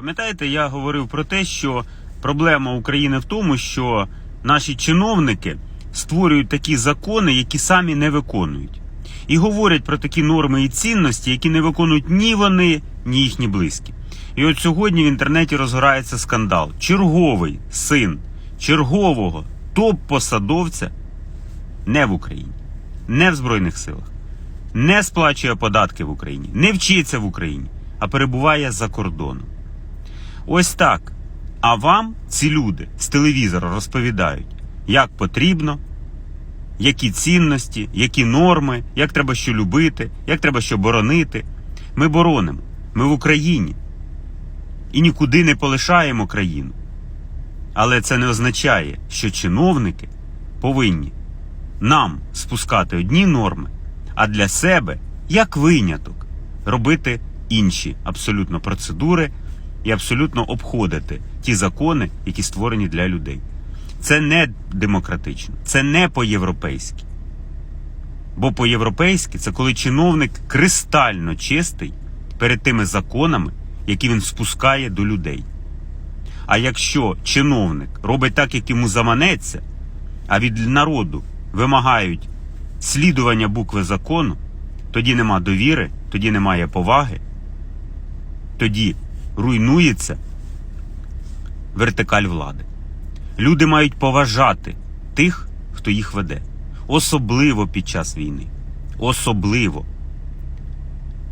Пам'ятаєте, я говорив про те, що проблема України в тому, що наші чиновники створюють такі закони, які самі не виконують. І говорять про такі норми і цінності, які не виконують ні вони, ні їхні близькі. І от сьогодні в інтернеті розгорається скандал. Черговий син чергового топ-посадовця не в Україні, не в Збройних силах, не сплачує податки в Україні, не вчиться в Україні, а перебуває за кордоном. Ось так. А вам ці люди з телевізора розповідають, як потрібно, які цінності, які норми, як треба що любити, як треба що боронити. Ми боронимо. Ми в Україні. І нікуди не полишаємо країну. Але це не означає, що чиновники повинні нам спускати одні норми, а для себе, як виняток, робити інші абсолютно процедури і абсолютно обходити ті закони, які створені для людей. Це не демократично, це не по-європейськи. Бо по-європейськи це коли чиновник кристально чистий перед тими законами, які він спускає до людей. А якщо чиновник робить так, як йому заманеться, а від народу вимагають слідування букви закону, тоді нема довіри, тоді немає поваги, тоді руйнується вертикаль влади. Люди мають поважати тих, хто їх веде. Особливо під час війни. Особливо.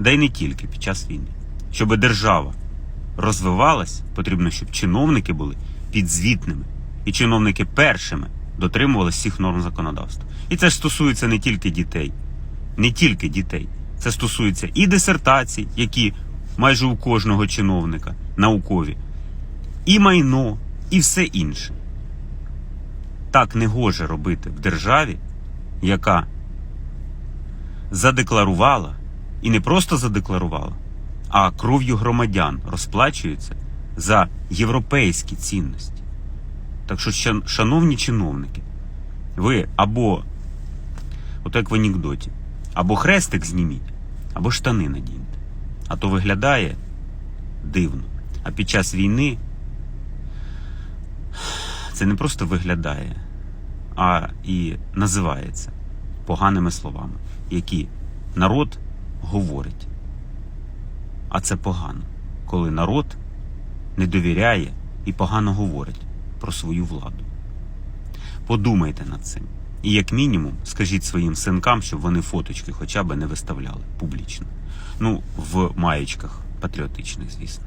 Да й не тільки під час війни. Щоб держава розвивалась, потрібно, щоб чиновники були підзвітними. І чиновники першими дотримувалися всіх норм законодавства. І це ж стосується не тільки дітей, не тільки дітей. Це стосується і дисертацій, які майже у кожного чиновника наукові, і майно, і все інше. Так не гоже робити в державі, яка задекларувала і не просто задекларувала, а кров'ю громадян розплачується за європейські цінності. Так що, шановні чиновники, ви або, от як в анекдоті, або хрестик зніміть, або штани надіньте. А то виглядає дивно. А під час війни це не просто виглядає, а і називається поганими словами, які народ говорить. А це погано, коли народ не довіряє і погано говорить про свою владу. Подумайте над цим. І як мінімум, скажіть своїм синкам, щоб вони фоточки хоча б не виставляли публічно. Ну, в маєчках патріотичних, звісно.